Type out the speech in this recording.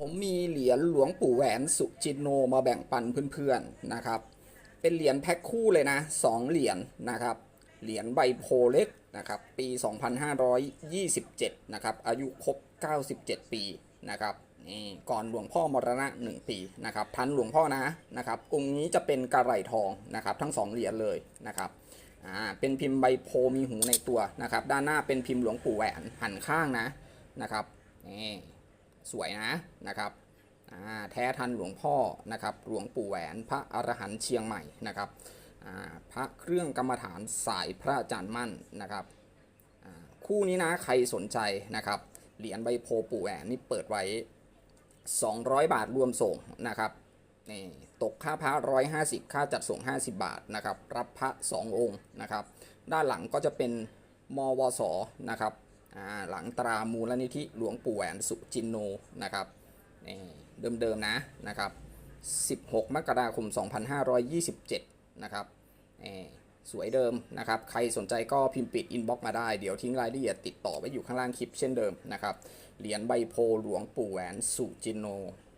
ผมมีเหรียญหลวงปู่แหวนสุจินโนมาแบ่งปันเพื่อนๆนะครับ เป็นเหรียญแพ็คคู่เลยนะสองเหรียญนะครับ เหรียญใบโพเล็กนะครับ ปี 2527 นะครับ อายุครบ 97 ปีนะครับนี่ก่อนหลวงพ่อมรณะ 1 ปีนะครับทันหลวงพ่อนะนะครับองค์นี้จะเป็นกระไหลทองนะครับ ทั้งสองเหรียญเลยนะครับอ่าเป็นพิมพ์ใบโพมีหูในตัวนะครับ ด้านหน้าเป็นพิมพ์หลวงปู่แหวนหันข้างนะนะครับนี่ สวยนะนะครับแท้ทันหลวงพ่อนะครับหลวงปู่แหวนพระอรหันต์เชียงใหม่นะครับพระเครื่องกรรมฐานสายพระอาจารย์มั่นนะครับคู่นี้นะใครสนใจนะครับเหรียญใบโพปู่แหวนนี่เปิดไว้ 200 บาทรวมส่งนะครับนี่ตกค่าพระ 150 ค่าจัดส่ง 50 บาทนะครับรับพระ 2 องค์นะครับด้านหลังก็จะเป็นมวสนะครับ หลังตรามูลนิธิหลวงปู่แหวนสุจินโนนะครับเดิมๆนะนะครับ 16 มกราคม 2527 นะครับสวยเดิมนะครับ ใครสนใจก็พิมพ์ปิดอินบ็อกมาได้ เดี๋ยวทิ้งรายละเอียดติดต่อไว้อยู่ข้างล่างคลิปเช่นเดิมนะครับ เหรียญใบโพหลวงปู่แหวนสุจินโน